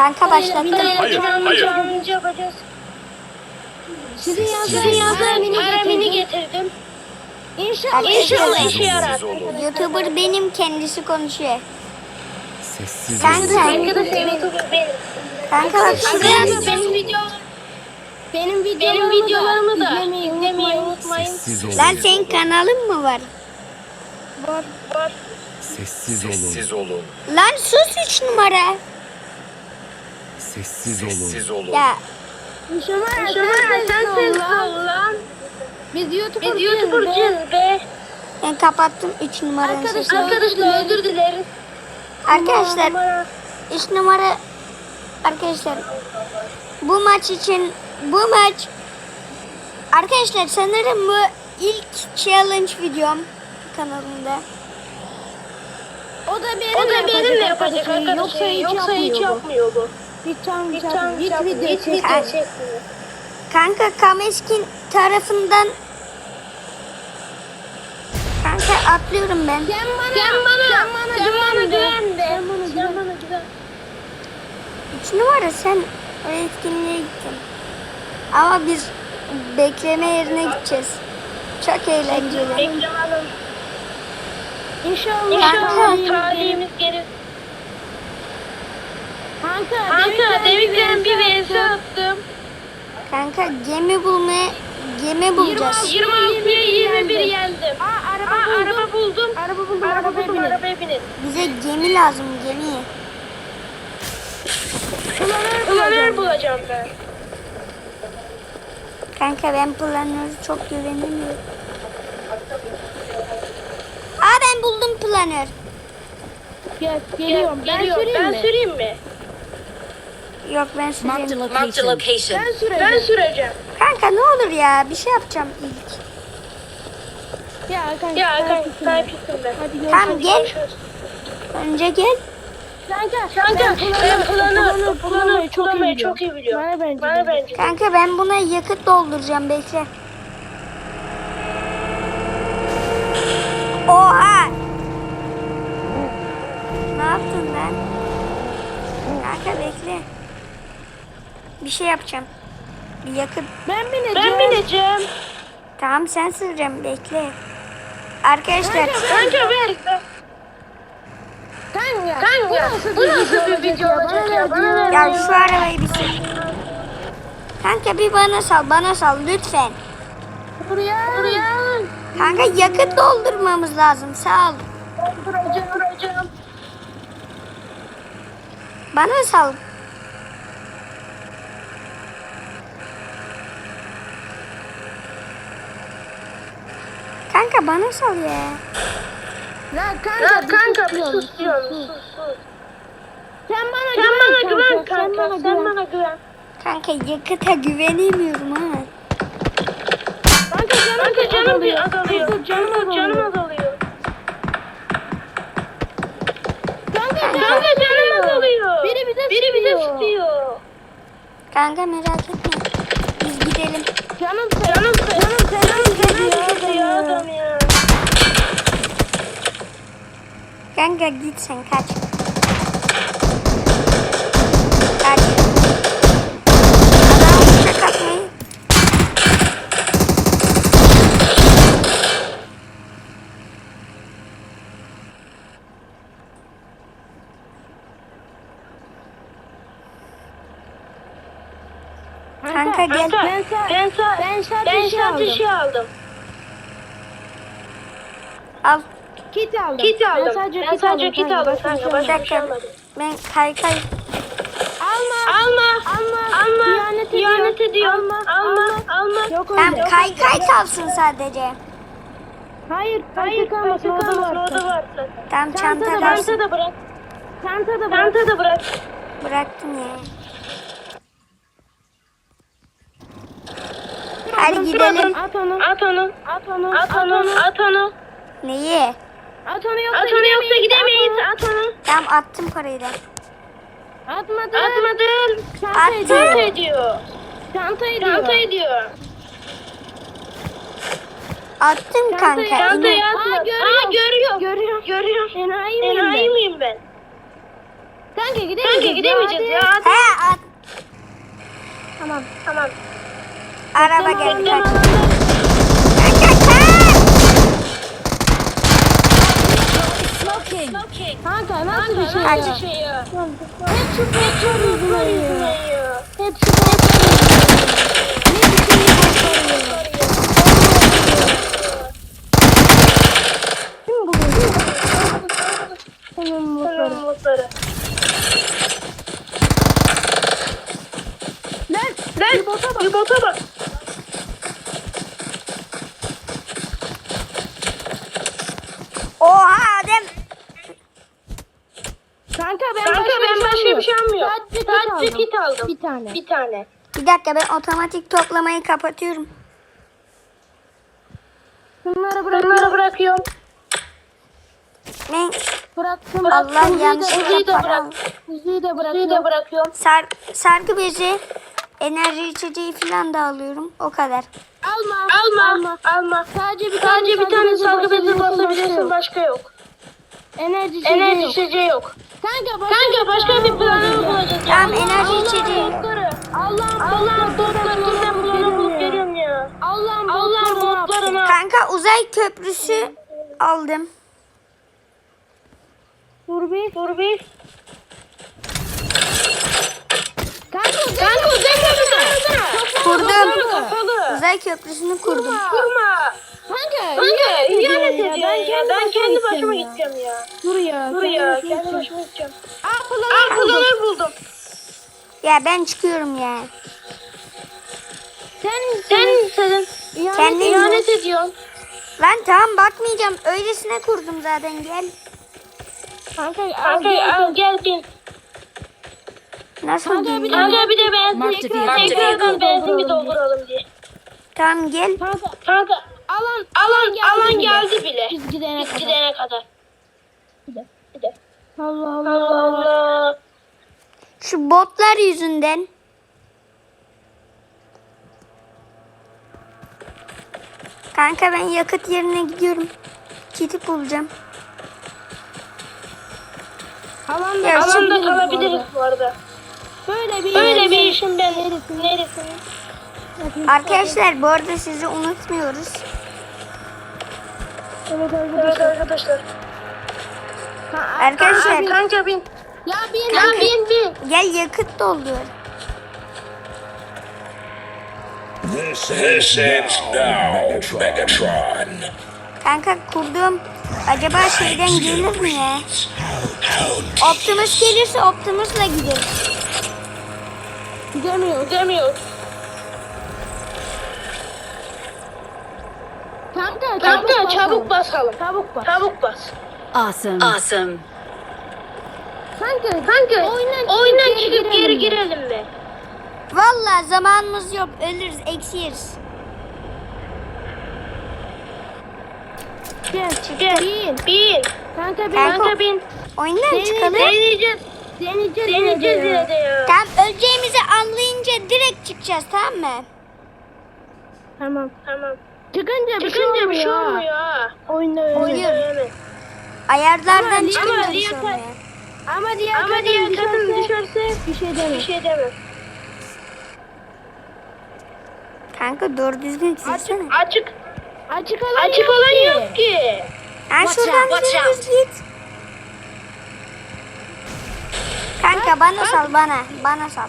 Kanka başlattım. Hayır, hayır. yapacağız. Sizin Sessiz yazdığınız olun. Paramini getirdim. İnşallah İnşallah Sessiz işe yarar. olun. YouTuber benim kendisi konuşuyor. Sessiz Kanka. olun. Arkadaşlar YouTuber benim. Kanka bak şuraya Arkadaşlar benim videolarım benim videolarımı, benim videolarımı da izlemeyi izlemeyi unutmayın. Sessiz olun. Lan senin kanalın mı var? Var. Var. Sessiz olun. Sessiz olun. Lan sus 3 numara. Sessiz olun. Sessiz olun. Ya Şöyle sen sen sessiz sessiz ol lan. Biz YouTuber Biz YouTuber'cıyız be. ben kapattım 3 numaranın Arkadaşlar- sesini. Arkadaşlar özür dileriz. Arkadaşlar Ama 3 numara arkadaşlar bu maç için bu maç arkadaşlar sanırım bu ilk challenge videom kanalımda. O da benimle, o da benimle yapacak arkadaşlar. arkadaşlar. Yoksa hiç yapmıyor bu. yapmıyor bu. Hiç çam Hiç çam Hiç çam- video çekmiyor. Kanka Kameskin tarafından Kanka atlıyorum ben. Sen bana, Sen bana, sen bana sen bana güven güven de. Sen bana Sen güven. bana güven. 3 numara sen o etkinliğe gittin. Ama biz bekleme yerine gideceğiz. Çok eğlenceli. Beklemedim. İnşallah. İnşallah talihimiz gelir. Kanka, Kanka deminken bir VS VS attım. Kanka gemi bulmaya gemi bulacağız. 26'ya 21 yendim. Aa araba Aa, buldum. araba buldum. Araba buldum. Araba buldum. binin. Arabaya binin. Bize gemi lazım gemi. Planör bulacağım ben. Kanka ben planörü çok güvenemiyorum. Aa ben buldum planör. Gel, geliyorum. Ben Geliyorum. süreyim Ben süreyim mi? Yok ben süreyim. Marked a location. Ben süreceğim. Ben süreceğim. Kanka ne olur ya bir şey yapacağım ilk. Ya kanka. Ya kanka sahipsin. Hadi görüşürüz. Tamam gel. Önce gel. Kanka, Kanka ben planı, planı çok iyi çok iyi biliyorum. Bana bence. Bana bence. Kanka ben buna yakıt dolduracağım bekle. Oha! Ne yaptın lan? Kanka bekle. Bir şey yapacağım. Bir yakıt. Ben bineceğim. Ben bineceğim. Tamam sen süreceğim bekle. Arkadaşlar Kanka ver. Kanka. Kanka bu nasıl bir video olacak ya? Bana ver. ya şu arabayı bir sür. Kanka bir bana sal bana sal lütfen. Buraya. Buraya Kanka yakıt doldurmamız lazım sağ ol. duracağım. Duracağım. Bana sal. Kanka bana sal ya. Ya kanka. Ya kanka sus bir diyorum, sus diyorum. Sus sus. Sen bana Sen güven. bana güven Sen kanka. bana Sen güven. bana güven. Kanka yakıta güvenemiyorum ha. Kanka canım, Kanka canım bir azalıyor. Kanka canım Kanka canım azalıyor. Kanka Kanka canım azalıyor. Biri bize Biri bize sıkıyor. Kanka merak etme. Biz gidelim. Canım Canım canım canım canım canım gidiyor ya adam adam ya. ya. Kanka git sen kaç. Kaç. Adam uçak atmayı. Kanka gel. Ben sa- ben sa ben saat ben aldım. dışı aldım. Al. Kit aldım. Kit aldım. Ben sadece Ben kit sadece aldım. kit aldım şey kanka. Bir Başka bir şey almadım. Ben kay kay. Alma. Alma. Alma. Alma. İhanet ediyor. İhanet ediyor. Alma. Alma. Alma. Yok öyle. Tamam kay kay kalsın sadece. Hayır. Hayır kalmasın. Orada var. orada var. Çantada çanta var. kalsın. Çanta da bırak. Çanta da bırak. Çanta da bırak. Bıraktım ya. Hadi gidelim. At onu. At onu. At onu. At onu. At onu. Neyi? At onu yoksa At onu yoksa gidemeyiz. At At onu. Tamam attım parayı da. onu. Atmadı. Atmadım. Çanta Attı. ediyor. Çanta ediyor. Çanta ediyor. Çanta ediyor. Attım kanka. Çantayı inan. atmadım. görüyor. Aa görüyor. Görüyor. Görüyor. Enayi miyim Enayi ben? miyim ben? Kanka gidemeyeceğiz. Kanka gidemeyeceğiz ya. He at. Tamam. Tamam. Araba geldi. Bekleme kaç. alanda. Kanka kaç. Kanka nasıl bir şey ya? Bir şey ya. Hepsi botlar yüzünden ya. Ne ya? Hepsi botlar yüzünden. Ne biçim botlar ya? Kim buluyor? Senin botları. Bunların botları. Lan Lan bir bota bak. Bir bota bak. Oha Adem. kanka ben Kanka başka, ben başka bir şey almıyorum. Sadece kit Sadece aldım. kit aldım. Bir tane. Bir tane. Bir dakika ben otomatik toplamayı kapatıyorum. Bunları bırak. Bunları bırakıyorum. Ne? Bıraktım. Allah Uzi'yi de yanlışlıkla Uzi'yi de bırak. aldım. Uzi'yi de bırakıyorum. da bırakıyorum. Sar, sargı bezi, enerji içeceği falan da alıyorum. O kadar. Alma. Alma. Alma. Sadece bir tane Sadece bir tane salgı bezi basabilirsin. Başka yok. Enerji içeceği Enerji yok. içeceği yok. Kanka başka, Kanka başka bir planımız olacak. ya. Tamam enerji içeceği. Allah'ım Allah'ım dur ben planı bulup geliyorum ya. Allah'ım Allah'ım botlarını botlarını al. Kanka uzay köprüsü aldım. Dur bir. Dur bir. Kanka Kanka uzay köprüsü Kurdum. Kapalı. Uzay köprüsünü kurdum. Kurma. Kanka. Kanka ihanet ya. ediyor ya. Ben kendi başıma ya. gideceğim ya. Dur ya. Dur ya. kendi başıma başıma gideceğim. Aa Aa kullanır buldum. kullanır buldum. Ya ben çıkıyorum ya. Sen Sen sen ihanet Kendi- ihanet ediyorsun. Lan tamam bakmayacağım. Öylesine kurdum zaten gel. Kanka al Kanka gel. al gel gel. Nasıl Kanka, bir ya? Kanka bir de benzin tekrardan benzin bir dolduralım diye. Tamam gel. Kanka Kanka alan alan alan geldi bile. Biz gidene Biz kadar. gidene kadar. Bir de. Allah Allah. Allah Allah. Şu botlar yüzünden. Kanka ben yakıt yerine gidiyorum. Kiti bulacağım. Alanda Ya Alanda şimdi- kalabiliriz bu arada. Böyle bir Öyle bir işin ben neresini? Arkadaşlar bu arada sizi unutmuyoruz. Evet Evet arkadaşlar. arkadaşlar. Arkadaşlar Kanka bin. Ya bir Ya bin bin. gel yakıt doldur. This is now Megatron. Kanka kurdum. Acaba şeyden gelir mi ya? Optimus gelirse Optimus'la gideriz. Gidemiyor. Demiyor. Kanka Kanka çabuk basalım. Çabuk bas. Çabuk bas. Awesome. Awesome. Kanka. Kanka Oyundan oyundan, çıkıp geri çıkıp geri girelim mi? Valla zamanımız yok. Ölürüz, eksi yeriz. Gel. Gel. Bin. Bin. Kanka bin. Kanka- Kanka bin. Oyundan çıkalım. Deneyeceğiz. Deneyeceğiz. Deneyeceğiz yine yine de de ya. Tamam öleceğimizi anlayınca direkt çıkacağız tamam mı? Tamam. Tamam. Çıkınca bir şey Çıkınca olmuyor. bir şey olmuyor ha. Oyunda öyle. Oynuyor. Evet. Ayarlardan Ama çıkınca diğer- bir şey diğer- oluyor. Ama diğer Ama kadın diğer kadın düşerse bir şey bir demez. şey demez. Kanka doğru düzgün silsene. Açık. Açık alan Açık yok olan ki. yok ki. Ha şuradan watch git. Kanka bana sal bana. Bana sal.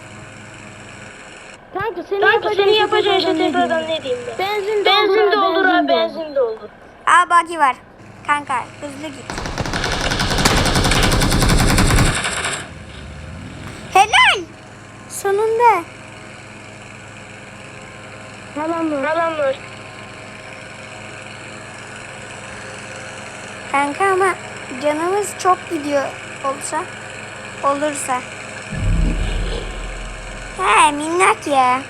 Kanka seni Kanka yapacağın seni yapacağın şey tekrardan ne diyeyim? ben? Benzin Benzin doldur ha benzin doldur. Aa buggy var. Kanka hızlı git. Helal. Sonunda. Mı? Adamlar. Kanka ama canımız çok gidiyor olsa. Olursa. He minnak ya.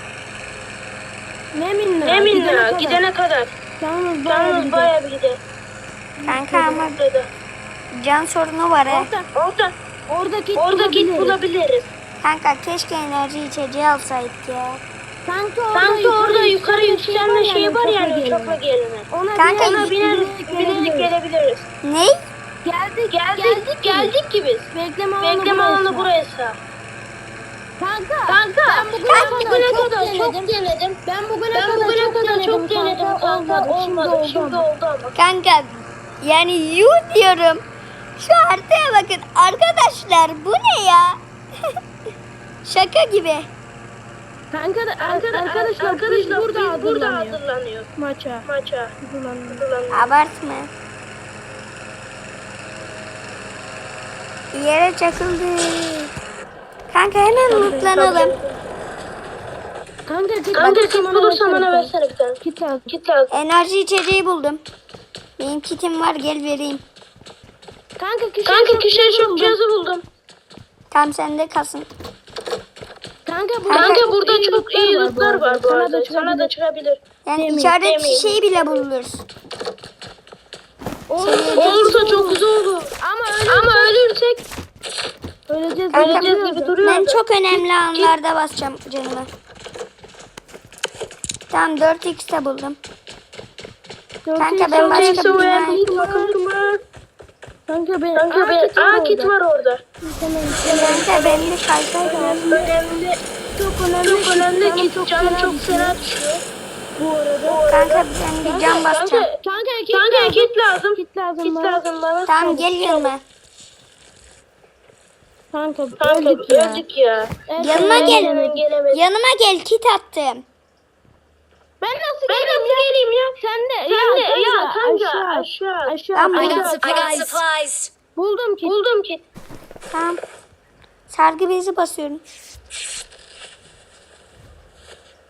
Ne minna? Ne minna kadar. gidene kadar. Yalnız bayağı Yalnız bir bayağı bir gider. Kanka ama can sorunu var he. Orada, Orada, orada git orada git bulabiliriz. bulabiliriz. Kanka keşke enerji içeceği alsaydık ya. Sanki orada, Sanki orada yukarı yükselme yani şeyi var yani uçakla gelene. Ona Kanka, Ona biner, binerek gelebiliriz. Ne? Geldik, Geldik, geldik, geldik, ki biz. Bekleme alanı Bekleme alanı burası. burası. Kanka, Kanka, ben bugüne ben kadar, bugüne çok, kadar çok denedim. denedim. Ben bugüne Ben kadar, bugüne çok, kadar denedim, çok denedim kanka. Olmadı, Olmadı, şimdi şimdi oldu. ama. Kanka yani yuh diyorum. Şu haritaya bakın arkadaşlar bu ne ya? Şaka gibi. Kanka, da, Arkadaşlar, arkadaşlar, arkadaşlar biz burada biz burada hazırlanıyor. hazırlanıyor. Maça. Maça. Hazırlanıyor. Hazırlanıyor. Abartma. Yere çakıldı. Kanka hemen mutlanalım. Kanka, git, Kanka kit bulursan bana versene bir tane. Git lazım. Kit lazım. Enerji içeceği buldum. Benim kitim var gel vereyim. Kanka, kişi Kanka kişiye çok cihazı buldum. Tam sende kalsın. Kanka, burada Kanka çok burada iyi çok iyi lootlar var bu Sana arada. da Sana da çıkabilir. Yani Demin, işaret demin. şeyi bile buluruz. Olursa çok güzel olur. Ama öyle Ama ölürsek öleceğiz. Öleceğiz gibi duruyor. Ben çok önemli anlarda basacağım canımı. Tamam 4x de buldum. Kanka ben başka bir mı? Kanka ben Kanka ben aa kit var orada. Kanka belli kaykay var. Önemli. Çok önemli. Çok önemli kit. Canım çok fena düşüyor. Bu arada. Kanka ben bir cam basacağım. Kanka, Kanka kit kanka lazım. kit lazım. Kit lazım Kit bana. lazım bana. Tamam gel yanıma. Kanka, Kanka öldük ya. öldük ya. Yanıma gel. Gelemedim. Yanıma gel kit attım. Ben nasıl Ben geleyim nasıl geleyim ya? Sen de. Sen de ya kanka Aşağı. aşağı. Aşağı. I buldum. got, I got supplies. Buldum kit. Buldum kit. Tamam. Sargı bezi basıyorum.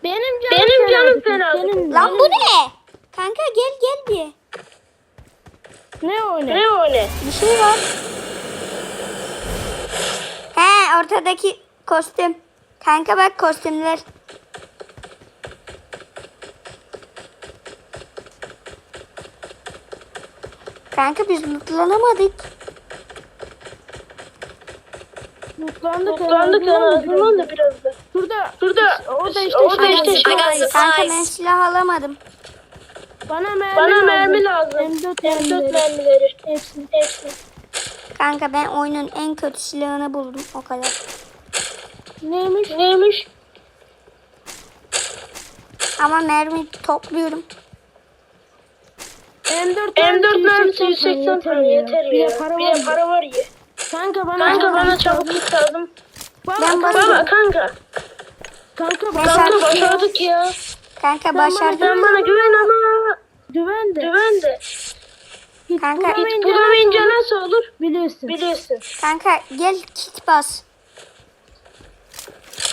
Benim canım Benim canım fena. Senin Lan bu ne? Kanka gel gel bir. ne o ne? Ne o ne? Bir şey var. Ortadaki kostüm. Kanka bak kostümler. Kanka biz mutlanamadık. Mutlandık. Mutlandık azından da biraz da. Şurada. Burada Orada işte orada işte var. I şey got var. Kanka ben silah alamadım. Bana mermi Bana lazım. mermi lazım. M4 M4 mermileri. mermileri. Hepsi. Kanka ben oyunun en kötü silahını buldum o kadar. Neymiş? Neymiş? Ama mermi topluyorum. M4 M4 mermisi 180 tane yeter Bir ya. de para Bir var. para var ya. Kanka bana Kanka bana çabuk lazım. Baba, Ben Baba kanka. kanka Kanka Başardık ya. başardık ya. Kanka bana başardım. Sen bana güven ama güven de. güven de. Kanka, bulamayınca Bulamayınca nasıl olur? biliyorsun. Biliyorsun. Kanka gel kit bas.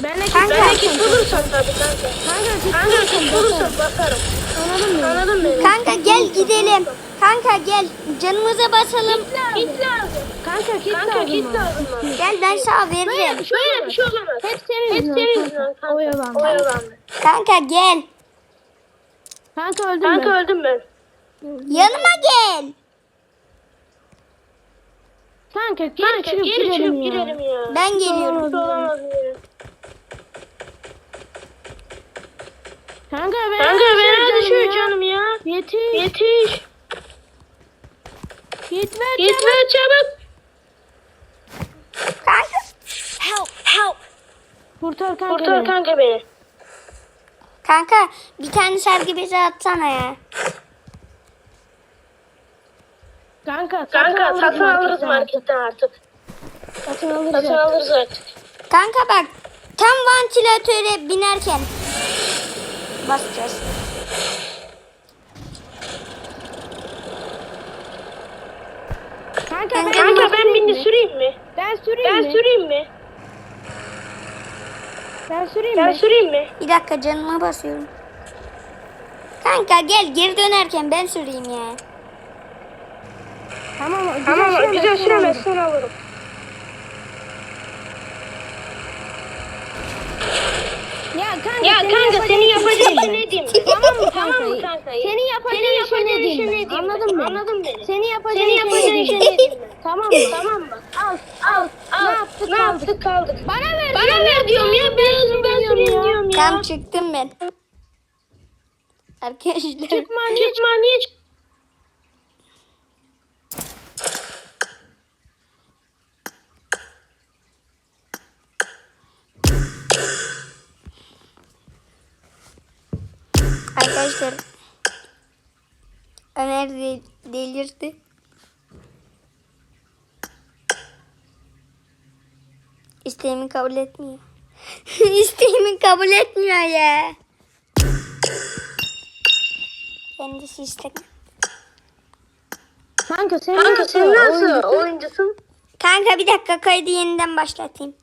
Ben de Kanka. Ben de kit bulursam tabii kanka. Kanka git Kanka kit bulursam bakarım. anladın mı? Anladın beni? Kanka gel gidelim. Kanka gel canımıza basalım. Kit lazım. Kanka git Kanka lazım kit lazım. Gel ben sana veririm. Böyle bir şey olamaz. Hep senin Hep senin kanka. yüzünden kanka. Oyalandı. Oyalandı. Kanka gel. Kanka öldüm Kanka ben. öldüm ben. Yanıma gel. Kanka geri Kanka çıkıp geri girelim çıkıp ya. girelim ya. Ben geliyorum. Olamaz ya. Kanka ben Kanka bana düşüyor ya. canım ya. Yetiş. Yetiş. Gitme. Gitme çabuk. Kanka. Help, help. Kurtar kanka Kurtar beni. kanka beni. Kanka bir tane sargı bezi atsana ya. Kanka Kanka satın alırız marketten. marketten artık. Satın alırız. Satın alırız artık. Kanka bak tam vantilatöre binerken basacağız. Kanka ben, Kanka ben bindi mi? süreyim mi? Ben süreyim Ben mi? süreyim mi? Ben süreyim Ben mi? süreyim mi? Bir dakika canıma basıyorum. Kanka gel geri dönerken ben süreyim ya. Tamam Tamam güzel süremezsen alırım. Ya kanka, Ya senin kanka senin yapacağın yapacağın işi ne diyeyim? Tamam mı Tamam kanka? mı kanka? Senin yapacağın Senin işi ne yapacağın işi diyeyim ne ben? diyeyim? Anladın mı? Anladın beni. Senin yapacağın Senin işi yapacağın ne işi ne diyeyim? diyeyim ben? Tamam mı? Tamam mı? Al Al, al. Ne yaptık Ne kaldık? yaptık kaldık? Bana ver. Bana ver diyorum ya. Ben, ben süreyim diyorum ya. Tam çıktım ben. Arkadaşlar Çıkma niye çıkma niye çık- Arkadaşlar Ömer de delirdi. İsteğimi kabul etmiyor. İsteğimi kabul etmiyor ya. Kendisi istek. Kanka sen Kanka nasıl, sen nasıl oyuncusun? Kanka bir dakika kaydı yeniden başlatayım.